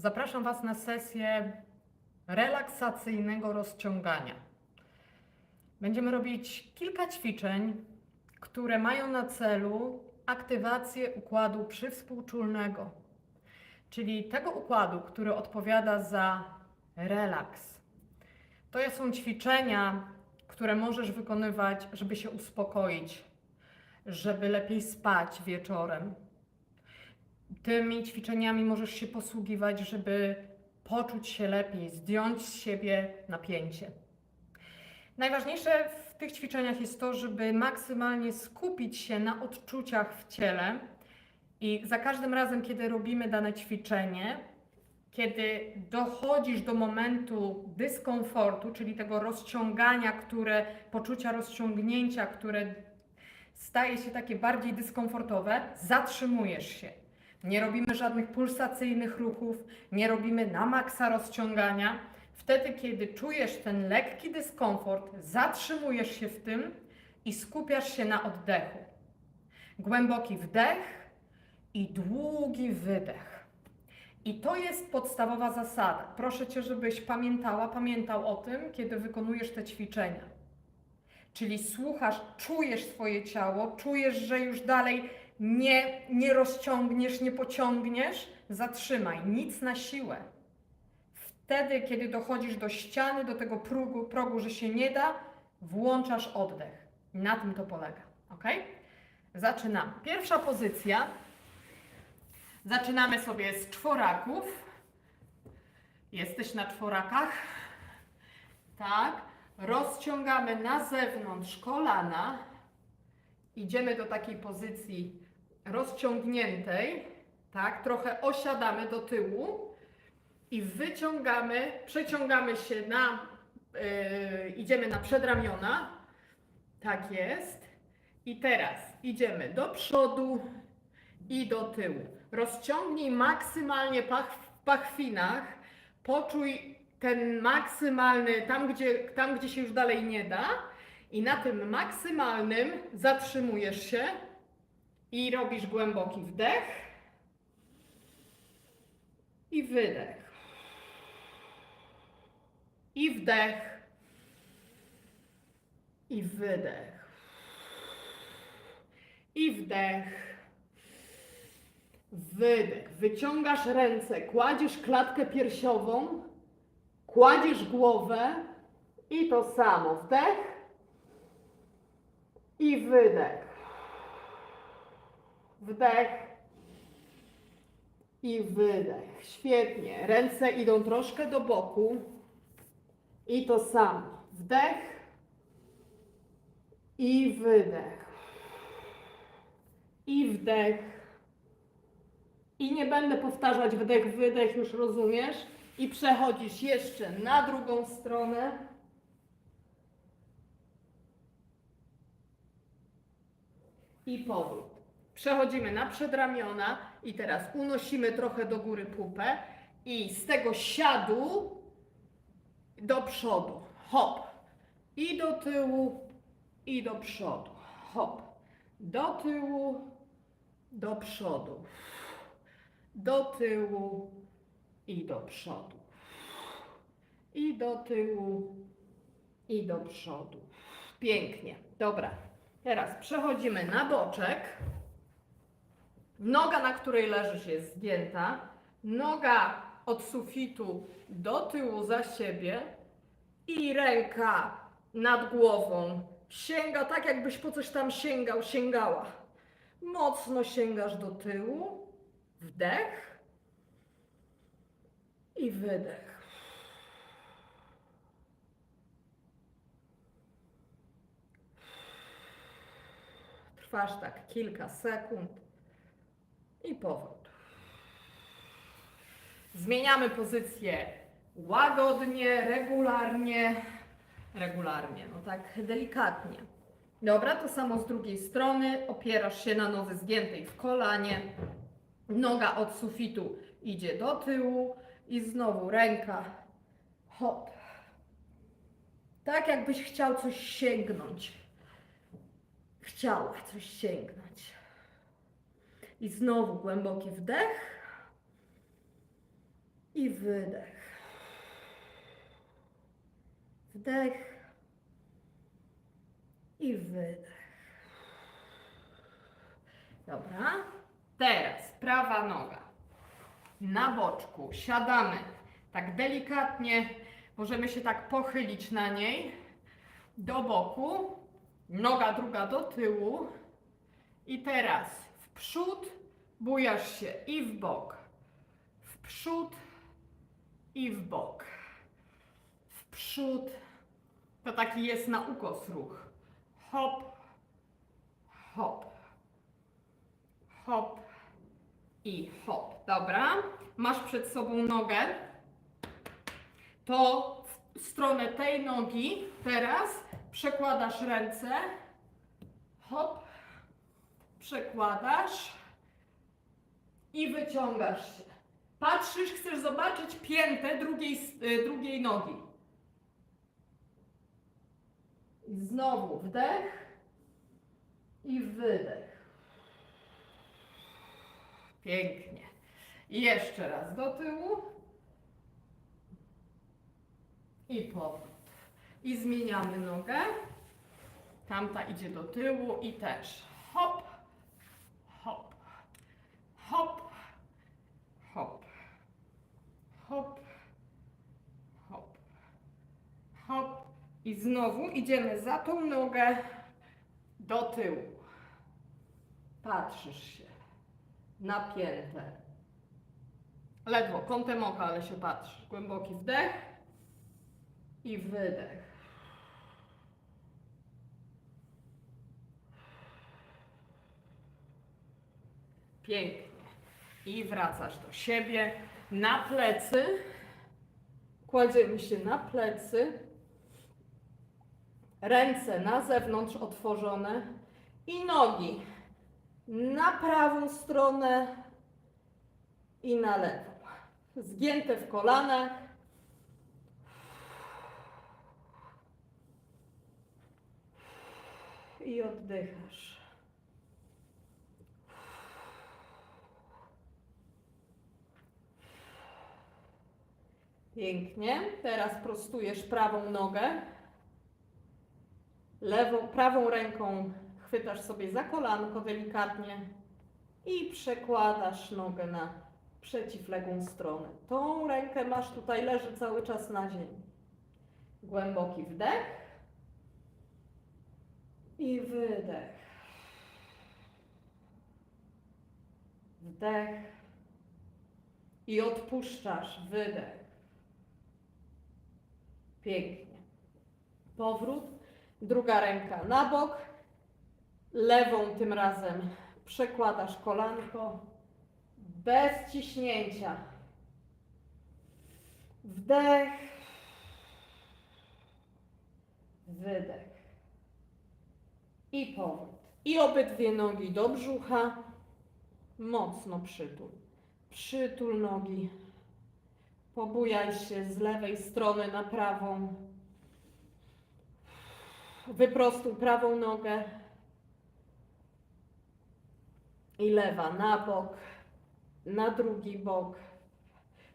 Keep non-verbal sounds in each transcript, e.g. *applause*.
Zapraszam Was na sesję relaksacyjnego rozciągania. Będziemy robić kilka ćwiczeń, które mają na celu aktywację układu przywspółczulnego, czyli tego układu, który odpowiada za relaks. To są ćwiczenia, które możesz wykonywać, żeby się uspokoić, żeby lepiej spać wieczorem. Tymi ćwiczeniami możesz się posługiwać, żeby poczuć się lepiej, zdjąć z siebie napięcie. Najważniejsze w tych ćwiczeniach jest to, żeby maksymalnie skupić się na odczuciach w ciele i za każdym razem, kiedy robimy dane ćwiczenie, kiedy dochodzisz do momentu dyskomfortu, czyli tego rozciągania, które, poczucia rozciągnięcia, które staje się takie bardziej dyskomfortowe, zatrzymujesz się. Nie robimy żadnych pulsacyjnych ruchów, nie robimy na maksa rozciągania. Wtedy, kiedy czujesz ten lekki dyskomfort, zatrzymujesz się w tym i skupiasz się na oddechu. Głęboki wdech i długi wydech. I to jest podstawowa zasada. Proszę Cię, żebyś pamiętała, pamiętał o tym, kiedy wykonujesz te ćwiczenia. Czyli słuchasz, czujesz swoje ciało, czujesz, że już dalej nie, nie rozciągniesz, nie pociągniesz, zatrzymaj, nic na siłę. Wtedy, kiedy dochodzisz do ściany, do tego progu, progu że się nie da, włączasz oddech. Na tym to polega. Ok? Zaczynamy. Pierwsza pozycja. Zaczynamy sobie z czworaków. Jesteś na czworakach? Tak. Rozciągamy na zewnątrz kolana. Idziemy do takiej pozycji rozciągniętej. Tak, trochę osiadamy do tyłu i wyciągamy, przeciągamy się na, yy, idziemy na przedramiona. Tak jest. I teraz idziemy do przodu i do tyłu. Rozciągnij maksymalnie pach, w pachwinach. Poczuj ten maksymalny, tam gdzie, tam gdzie się już dalej nie da. I na tym maksymalnym zatrzymujesz się i robisz głęboki wdech i wydech. I wdech i wydech. I wdech. Wydech. Wyciągasz ręce, kładziesz klatkę piersiową, kładziesz głowę i to samo. Wdech i wydech. Wdech i wydech. Świetnie. Ręce idą troszkę do boku i to samo. Wdech i wydech. I wdech. I nie będę powtarzać wdech, wydech, już rozumiesz? I przechodzisz jeszcze na drugą stronę. I powrót. Przechodzimy na przedramiona i teraz unosimy trochę do góry pupę i z tego siadu do przodu. Hop. I do tyłu, i do przodu. Hop. Do tyłu, do przodu. Do tyłu i do przodu. I do tyłu, i do przodu. Pięknie. Dobra. Teraz przechodzimy na boczek. Noga, na której leżysz, jest zgięta. Noga od sufitu do tyłu za siebie i ręka nad głową sięga tak, jakbyś po coś tam sięgał, sięgała. Mocno sięgasz do tyłu. Wdech i wydech. Trwasz tak kilka sekund i powrót. Zmieniamy pozycję łagodnie, regularnie, regularnie, no tak delikatnie. Dobra, to samo z drugiej strony. Opierasz się na nodze zgiętej w kolanie. Noga od sufitu idzie do tyłu i znowu ręka hop. Tak jakbyś chciał coś sięgnąć. Chciała coś sięgnąć. I znowu głęboki wdech I wydech. Wdech. I wydech. Dobra. Teraz prawa noga. Na boczku. Siadamy. Tak delikatnie. Możemy się tak pochylić na niej. Do boku. Noga druga do tyłu. I teraz przód. Bujasz się i w bok. W przód i w bok. W przód. To taki jest na ukos ruch. Hop, hop, hop i hop. Dobra. Masz przed sobą nogę. To w stronę tej nogi teraz przekładasz ręce. Hop. Przekładasz i wyciągasz się. Patrzysz, chcesz zobaczyć piętę drugiej, y, drugiej nogi. I znowu wdech i wydech. Pięknie. I jeszcze raz do tyłu. I powrót. I zmieniamy nogę. Tamta idzie do tyłu i też hop, hop, hop, hop, hop, hop. I znowu idziemy za tą nogę do tyłu. Patrzysz się. Napięte. Ledwo, kątem oka, ale się patrzysz. Głęboki wdech i wydech. Pięknie. I wracasz do siebie na plecy. Kładziemy się na plecy. Ręce na zewnątrz otworzone i nogi na prawą stronę i na lewą. Zgięte w kolanach. I oddychasz. Pięknie. Teraz prostujesz prawą nogę. Lewą, prawą ręką chwytasz sobie za kolanko delikatnie i przekładasz nogę na przeciwległą stronę. Tą rękę masz tutaj, leży cały czas na ziemi. Głęboki wdech i wydech. Wdech i odpuszczasz, wydech. Pięknie. Powrót. Druga ręka na bok. Lewą tym razem przekładasz kolanko bez ciśnięcia. Wdech. Wydech. I powrót. I obydwie nogi do brzucha. Mocno przytul. Przytul nogi. Pobujaj się z lewej strony na prawą. Wyprostuj prawą nogę. I lewa na bok, na drugi bok.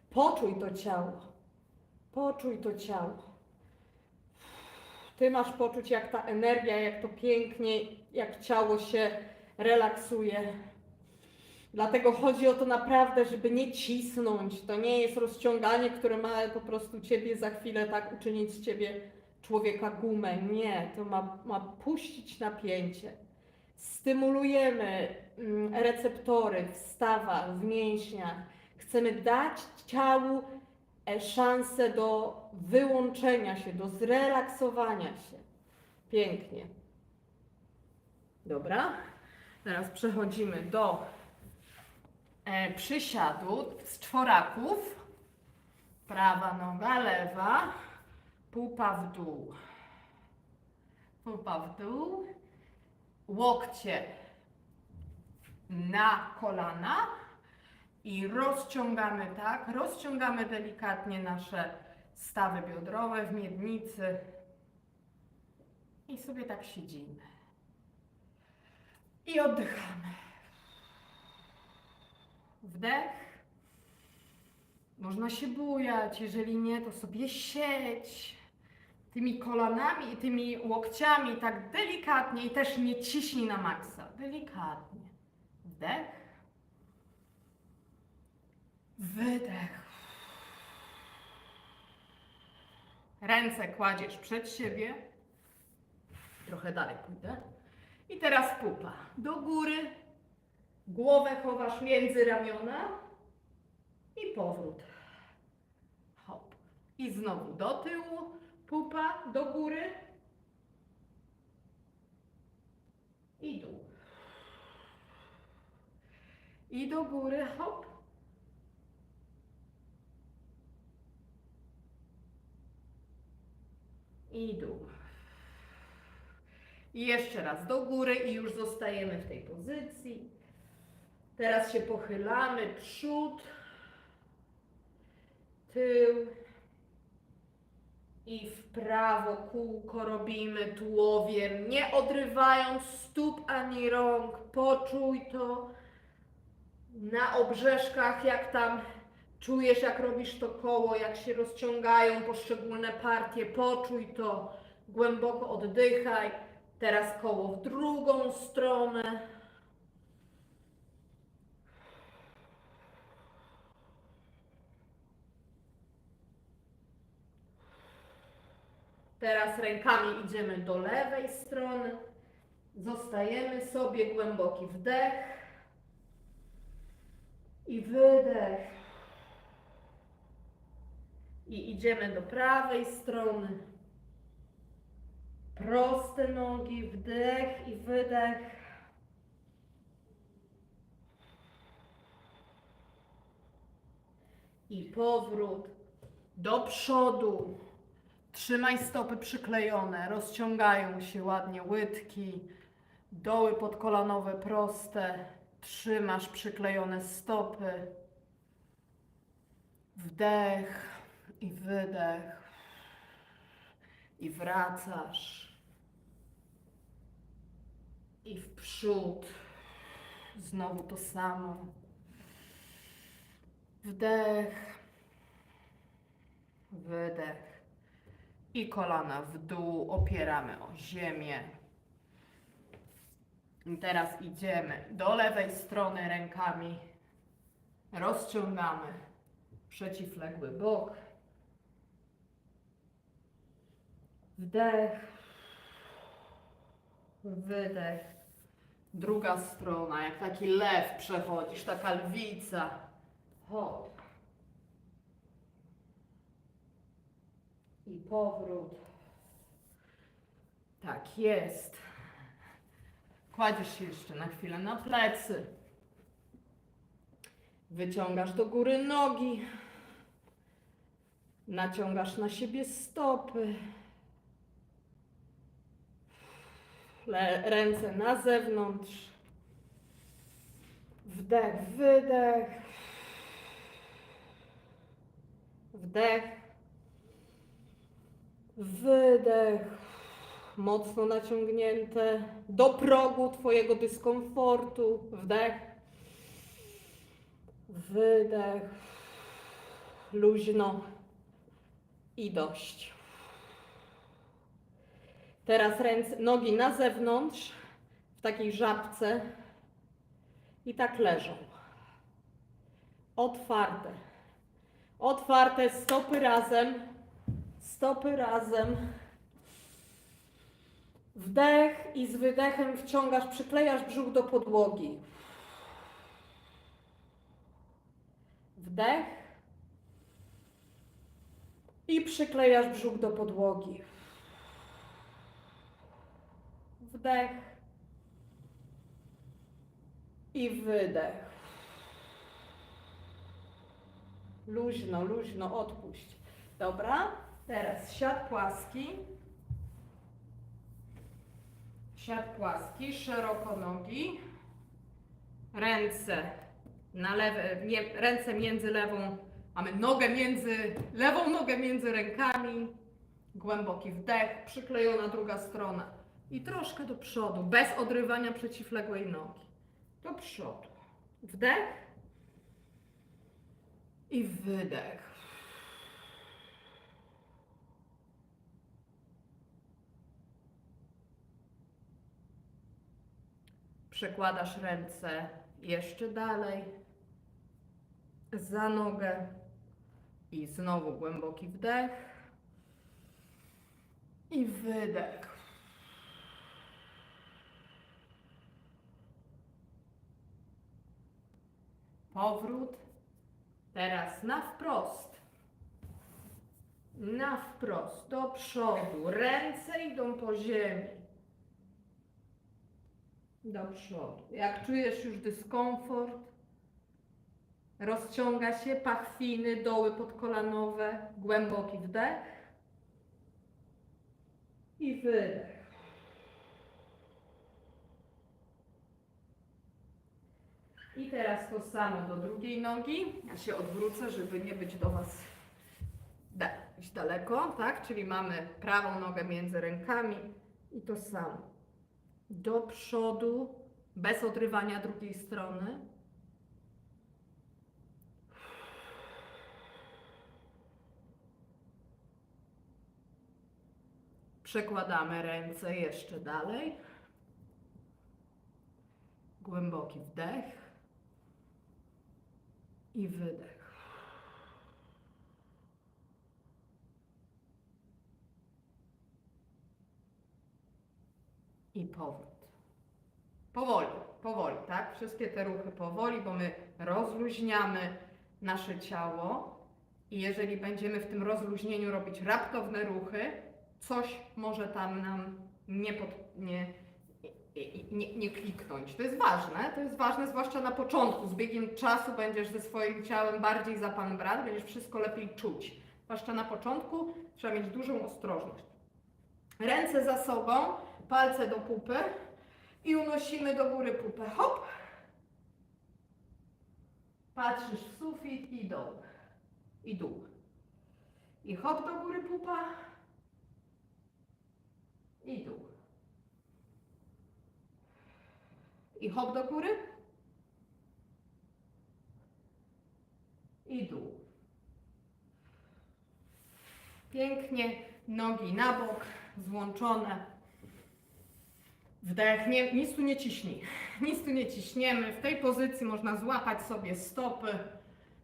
Poczuj to ciało. Poczuj to ciało. Ty masz poczuć, jak ta energia, jak to pięknie, jak ciało się relaksuje. Dlatego chodzi o to naprawdę, żeby nie cisnąć. To nie jest rozciąganie, które ma po prostu ciebie za chwilę tak uczynić z ciebie człowieka gumę. Nie, to ma, ma puścić napięcie. Stymulujemy mm, receptory w stawach, w mięśniach. Chcemy dać ciału e, szansę do wyłączenia się, do zrelaksowania się. Pięknie. Dobra. Teraz przechodzimy do e, przysiadu z czworaków. Prawa noga, lewa. Pupa w dół. Pupa w dół. Łokcie na kolana i rozciągamy tak, rozciągamy delikatnie nasze stawy biodrowe w miednicy i sobie tak siedzimy. I oddychamy. Wdech Można się bujać, jeżeli nie, to sobie sieć tymi kolanami i tymi łokciami tak delikatnie i też nie ciśnij na maksa. Delikatnie. Wdech. Wydech. Ręce kładziesz przed siebie. Trochę dalej pójdę. I teraz pupa. Do góry. Głowę chowasz między ramiona. I powrót. Hop. I znowu do tyłu. Pupa do góry. I dół. I do góry. Hop. I dół. I jeszcze raz do góry i już zostajemy w tej pozycji. Teraz się pochylamy przód, tył i w prawo kółko robimy tułowiem, nie odrywając stóp ani rąk. Poczuj to na obrzeżkach, jak tam czujesz, jak robisz to koło, jak się rozciągają poszczególne partie. Poczuj to, głęboko oddychaj. Teraz koło w drugą stronę. Teraz rękami idziemy do lewej strony. Zostajemy sobie głęboki wdech i wydech. I idziemy do prawej strony. Proste nogi, wdech i wydech. I powrót do przodu. Trzymaj stopy przyklejone, rozciągają się ładnie łydki, doły podkolanowe proste. Trzymasz przyklejone stopy. Wdech i wydech. I wracasz. I w przód. Znowu to samo. Wdech. Wydech. I kolana w dół. Opieramy o ziemię. I teraz idziemy do lewej strony rękami. Rozciągamy przeciwległy bok. Wdech. Wydech. Druga strona, jak taki lew przechodzisz, taka lwica. Hop. I powrót. Tak jest. Kładziesz się jeszcze na chwilę na plecy. Wyciągasz do góry nogi. Naciągasz na siebie stopy. Le- ręce na zewnątrz. Wdech, wydech. Wdech. Wydech. Mocno naciągnięte do progu Twojego dyskomfortu. Wdech. Wydech. Luźno. I dość. Teraz ręce, nogi na zewnątrz, w takiej żabce. I tak leżą. Otwarte. Otwarte stopy razem. Stopy razem. Wdech i z wydechem wciągasz, przyklejasz brzuch do podłogi. Wdech i przyklejasz brzuch do podłogi. Wdech i wydech. Luźno, luźno, odpuść. Dobra, teraz siad płaski. Siad płaski, szeroko nogi. Ręce na lewe, nie, ręce między lewą, mamy nogę między, lewą nogę między rękami. Głęboki wdech, przyklejona druga strona. I troszkę do przodu, bez odrywania przeciwległej nogi. Do przodu. Wdech. I wydech. Przekładasz ręce jeszcze dalej za nogę i znowu głęboki wdech i wydech. Powrót. Teraz na wprost. Na wprost, do przodu. Ręce idą po ziemi. Do przodu. Jak czujesz już dyskomfort, rozciąga się pachwiny, doły podkolanowe, głęboki wdech i wydech. I teraz to samo do drugiej nogi. Ja się odwrócę, żeby nie być do Was daleko, tak? Czyli mamy prawą nogę między rękami i to samo. Do przodu, bez odrywania drugiej strony. Przekładamy ręce jeszcze dalej. Głęboki wdech i wydech. I powrót. Powoli, powoli, tak? Wszystkie te ruchy powoli, bo my rozluźniamy nasze ciało i jeżeli będziemy w tym rozluźnieniu robić raptowne ruchy, coś może tam nam nie, pod, nie, nie, nie kliknąć. To jest ważne, to jest ważne zwłaszcza na początku. Z biegiem czasu będziesz ze swoim ciałem bardziej za pan brat, będziesz wszystko lepiej czuć. Zwłaszcza na początku trzeba mieć dużą ostrożność. Ręce za sobą, palce do pupy i unosimy do góry pupę. Hop! Patrzysz w sufit i dół. I dół. I hop do góry pupa. I dół. I hop do góry. I dół. Pięknie, nogi na bok, złączone. Wdech, nie, nic tu nie ciśnij. *laughs* Nic tu nie ciśniemy. W tej pozycji można złapać sobie stopy.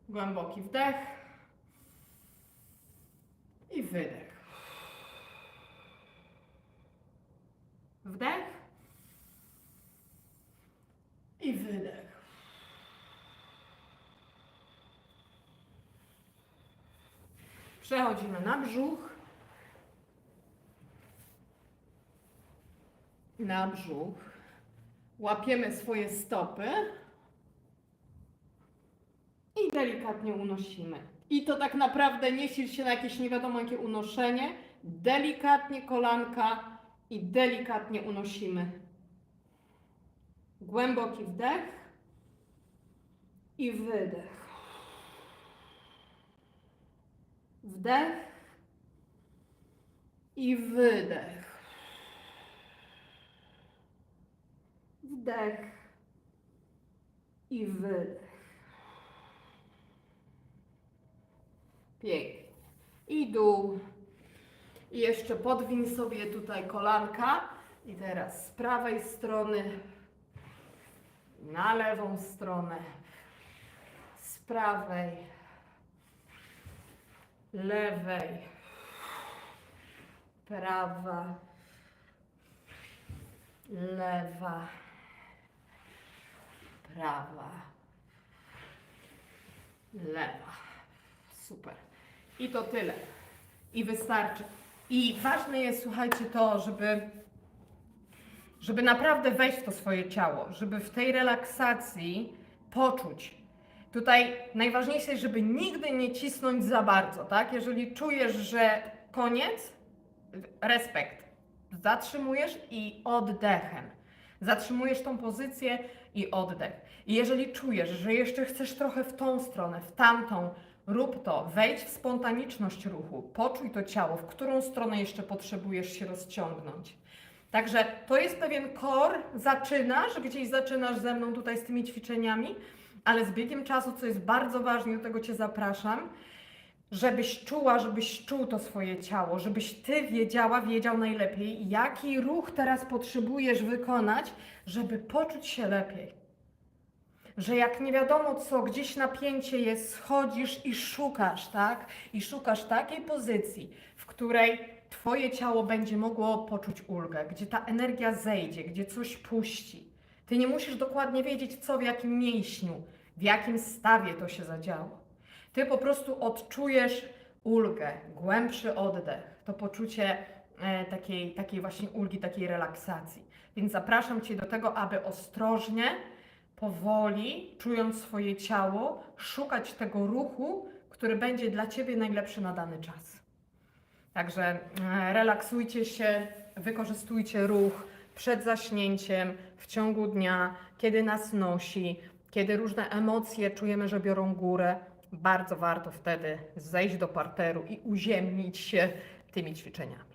Głęboki wdech. I wydech. Wdech. I wydech. Przechodzimy na brzuch. Na brzuch. Łapiemy swoje stopy. I delikatnie unosimy. I to tak naprawdę nie sil się na jakieś nie wiadomo jakie unoszenie. Delikatnie kolanka i delikatnie unosimy. Głęboki wdech i wydech. Wdech i wydech. Wdech i wydech. Pięknie. I dół. I jeszcze podwiń sobie tutaj kolanka. I teraz z prawej strony na lewą stronę, z prawej, lewej, prawa, lewa, prawa, lewa. Super. I to tyle. I wystarczy. I ważne jest, słuchajcie, to, żeby żeby naprawdę wejść w to swoje ciało, żeby w tej relaksacji poczuć. Tutaj najważniejsze jest, żeby nigdy nie cisnąć za bardzo, tak? Jeżeli czujesz, że koniec, respekt. Zatrzymujesz i oddechem. Zatrzymujesz tą pozycję i oddech. I jeżeli czujesz, że jeszcze chcesz trochę w tą stronę, w tamtą, rób to. Wejdź w spontaniczność ruchu. Poczuj to ciało, w którą stronę jeszcze potrzebujesz się rozciągnąć. Także to jest pewien kor, zaczynasz, gdzieś zaczynasz ze mną tutaj z tymi ćwiczeniami Ale z biegiem czasu, co jest bardzo ważne, do tego Cię zapraszam, żebyś czuła, żebyś czuł to swoje ciało, żebyś Ty wiedziała, wiedział najlepiej, jaki ruch teraz potrzebujesz wykonać, żeby poczuć się lepiej. Że jak nie wiadomo co, gdzieś napięcie jest, schodzisz i szukasz, tak? I szukasz takiej pozycji, w której Twoje ciało będzie mogło poczuć ulgę, gdzie ta energia zejdzie, gdzie coś puści. Ty nie musisz dokładnie wiedzieć, co w jakim mięśniu, w jakim stawie to się zadziało. Ty po prostu odczujesz ulgę, głębszy oddech, to poczucie e, takiej, takiej właśnie ulgi, takiej relaksacji. Więc zapraszam Cię do tego, aby ostrożnie, powoli, czując swoje ciało, szukać tego ruchu, który będzie dla Ciebie najlepszy na dany czas. Także e, relaksujcie się, wykorzystujcie ruch przed zaśnięciem, w ciągu dnia, kiedy nas nosi, kiedy różne emocje czujemy, że biorą górę. Bardzo warto wtedy zejść do parteru i uziemnić się tymi ćwiczeniami.